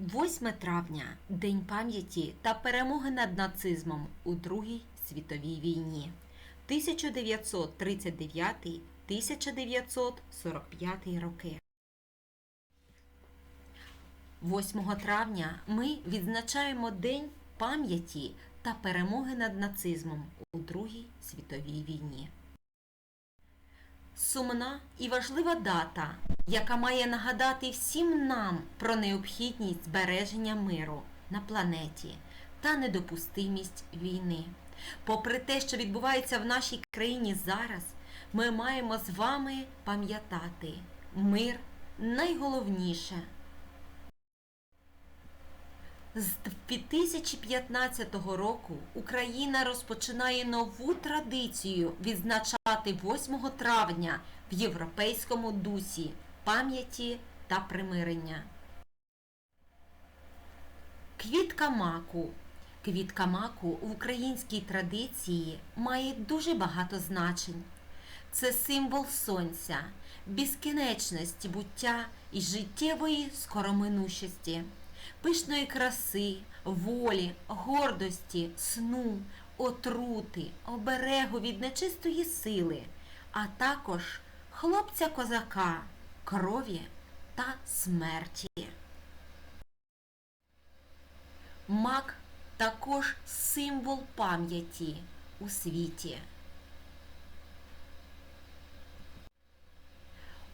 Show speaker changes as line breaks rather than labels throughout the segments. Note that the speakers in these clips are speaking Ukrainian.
8 травня День пам'яті та перемоги над нацизмом у Другій світовій війні 1939-1945 роки. 8 травня ми відзначаємо День пам'яті та перемоги над нацизмом у Другій світовій війні. Сумна і важлива дата, яка має нагадати всім нам про необхідність збереження миру на планеті та недопустимість війни. Попри те, що відбувається в нашій країні зараз, ми маємо з вами пам'ятати мир найголовніше. З 2015 року Україна розпочинає нову традицію відзначати 8 травня в європейському дусі пам'яті та примирення. Квітка маку. Квітка маку в українській традиції має дуже багато значень. Це символ сонця, безкінечності буття і життєвої скороминущості пишної краси, волі, гордості, сну, отрути, оберегу від нечистої сили, а також хлопця козака, крові та смерті. Мак також символ пам'яті у світі.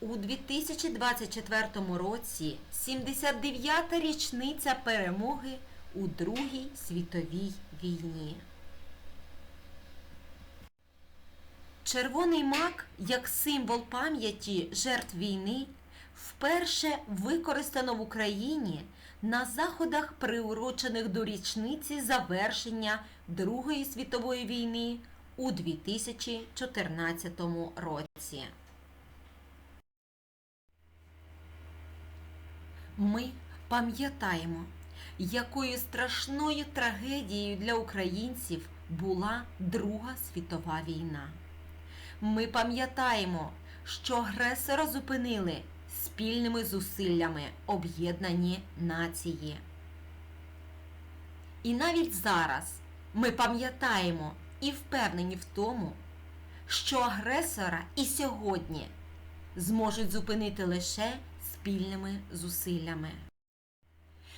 У 2024 році 79-та річниця перемоги у Другій світовій війні. Червоний мак як символ пам'яті жертв війни вперше використано в Україні на заходах, приурочених до річниці завершення Другої світової війни у 2014 році. Ми пам'ятаємо, якою страшною трагедією для українців була Друга світова війна. Ми пам'ятаємо, що агресора зупинили спільними зусиллями об'єднані нації. І навіть зараз ми пам'ятаємо і впевнені в тому, що агресора і сьогодні зможуть зупинити лише спільними зусиллями.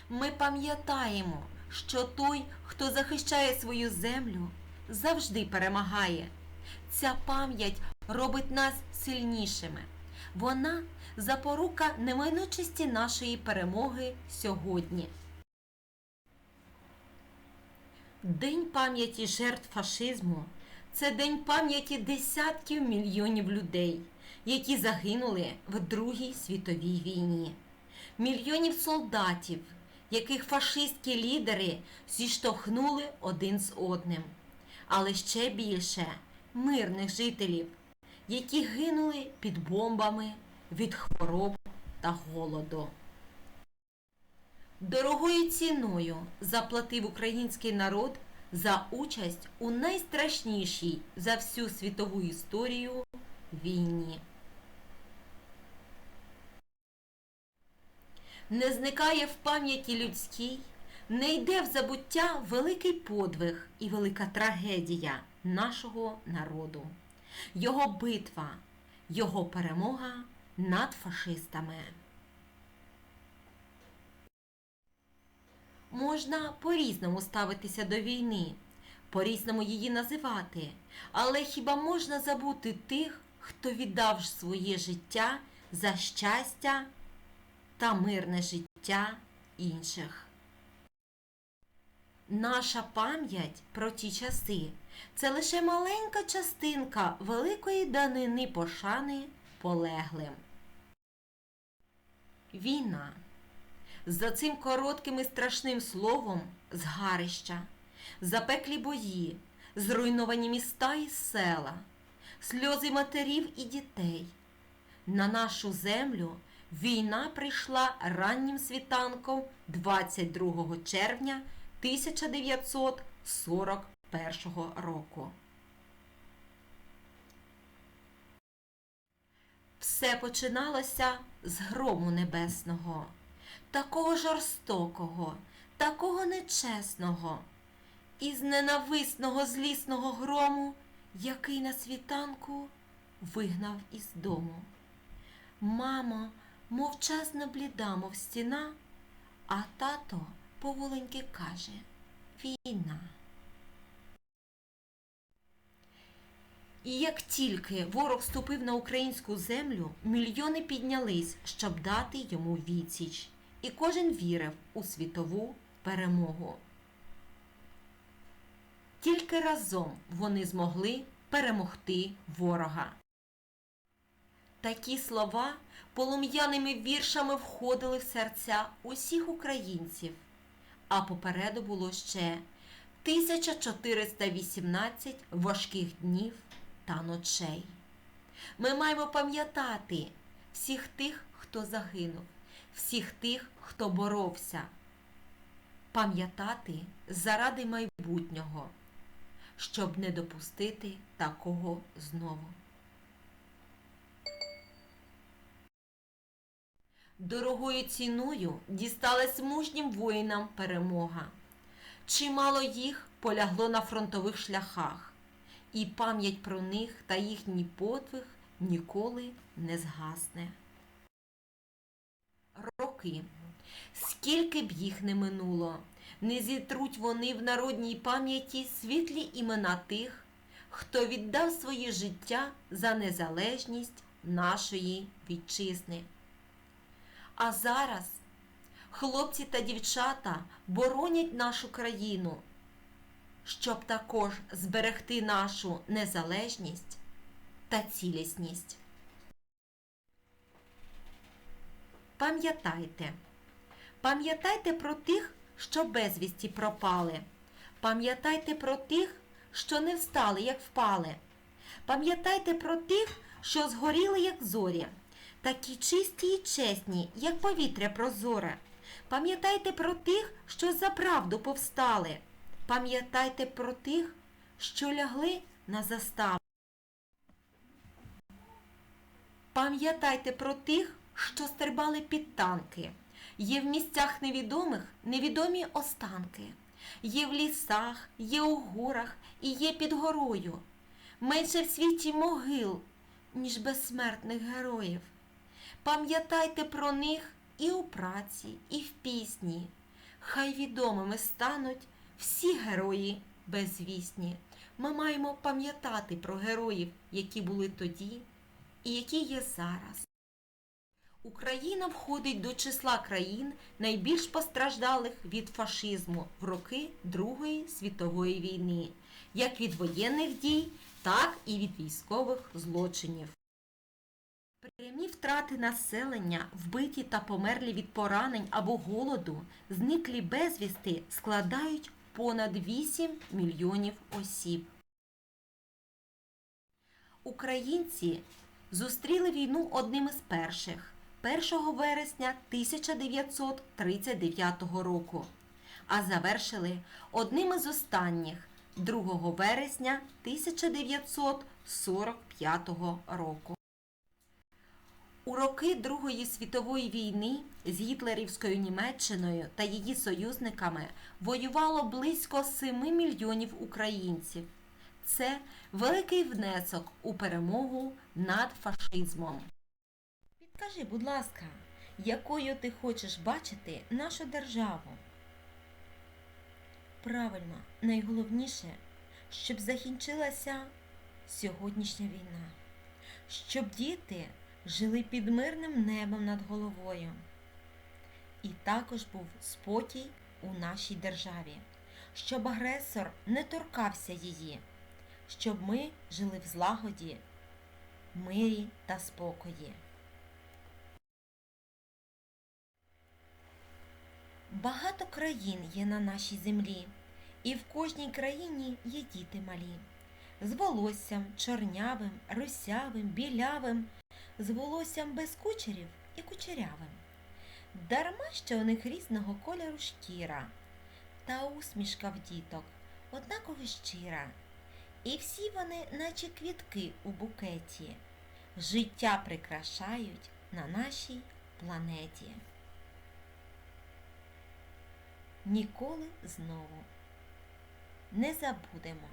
Ми пам'ятаємо, що той, хто захищає свою землю, завжди перемагає. Ця пам'ять робить нас сильнішими. Вона запорука неминучості нашої перемоги сьогодні. День пам'яті жертв фашизму це день пам'яті десятків мільйонів людей, які загинули в Другій світовій війні, мільйонів солдатів, яких фашистські лідери зіштовхнули один з одним, але ще більше мирних жителів, які гинули під бомбами від хвороб та голоду. Дорогою ціною заплатив український народ за участь у найстрашнішій за всю світову історію війні. Не зникає в пам'яті людській, не йде в забуття великий подвиг і велика трагедія нашого народу, його битва, його перемога над фашистами. Можна по-різному ставитися до війни, по-різному її називати, але хіба можна забути тих, хто віддав своє життя за щастя та мирне життя інших? Наша пам'ять про ті часи це лише маленька частинка великої данини пошани полеглим. Війна. За цим коротким і страшним словом згарища, запеклі бої, зруйновані міста і села, сльози матерів і дітей. На нашу землю війна прийшла раннім світанком 22 червня 1941 року. Все починалося з грому небесного. такого жорстокого, такого нечесного, із ненависного злісного грому, який на світанку вигнав із дому. Мамо, мовчазна бліда, мов стіна, а тато поволеньки каже Війна. І як тільки ворог ступив на українську землю, мільйони піднялись, щоб дати йому відсіч, і кожен вірив у світову перемогу. Тільки разом вони змогли перемогти ворога. Такі слова полум'яними віршами входили в серця усіх українців, а попереду було ще 1418 важких днів та ночей. Ми маємо пам'ятати всіх тих, хто загинув, всіх тих, хто боровся, пам'ятати заради майбутнього, щоб не допустити такого знову. Дорогою ціною дісталась мужнім воїнам перемога. Чимало їх полягло на фронтових шляхах, і пам'ять про них та їхній подвиг ніколи не згасне. Роки, скільки б їх не минуло, не зітруть вони в народній пам'яті світлі імена тих, хто віддав своє життя за незалежність нашої вітчизни. А зараз хлопці та дівчата боронять нашу країну, щоб також зберегти нашу незалежність та цілісність. Пам'ятайте, пам'ятайте про тих, що безвісті пропали. Пам'ятайте про тих, що не встали, як впали. Пам'ятайте про тих, що згоріли, як зорі такі чисті і чесні, як повітря прозоре. Пам'ятайте про тих, що за правду повстали. Пам'ятайте про тих, що лягли на заставу. Пам'ятайте про тих, що стрибали під танки. Є в місцях невідомих невідомі останки. Є в лісах, є у горах і є під горою. Менше в світі могил, ніж безсмертних героїв. Пам'ятайте про них і у праці, і в пісні. Хай відомими стануть всі герої безвісні. Ми маємо пам'ятати про героїв, які були тоді і які є зараз. Україна входить до числа країн найбільш постраждалих від фашизму в роки Другої світової війни, як від воєнних дій, так і від військових злочинів. Прямі втрати населення, вбиті та померлі від поранень або голоду, зниклі безвісти складають понад 8 мільйонів осіб. Українці зустріли війну одним із перших 1 вересня 1939 року, а завершили одним із останніх 2 вересня 1945 року. У роки Другої світової війни з гітлерівською Німеччиною та її союзниками воювало близько 7 мільйонів українців. Це великий внесок у перемогу над фашизмом. Підкажи, будь ласка, якою ти хочеш бачити нашу державу? Правильно, найголовніше, щоб закінчилася сьогоднішня війна, щоб діти жили під мирним небом над головою. І також був спокій у нашій державі, щоб агресор не торкався її, щоб ми жили в злагоді, мирі та спокої. Багато країн є на нашій землі, і в кожній країні є діти малі, з волоссям чорнявим, русявим, білявим, з волоссям без кучерів і кучерявим. Дарма що у них різного кольору шкіра, та усмішка в діток однаково щира. І всі вони, наче квітки у букеті, життя прикрашають на нашій планеті. ніколи знову. Не забудемо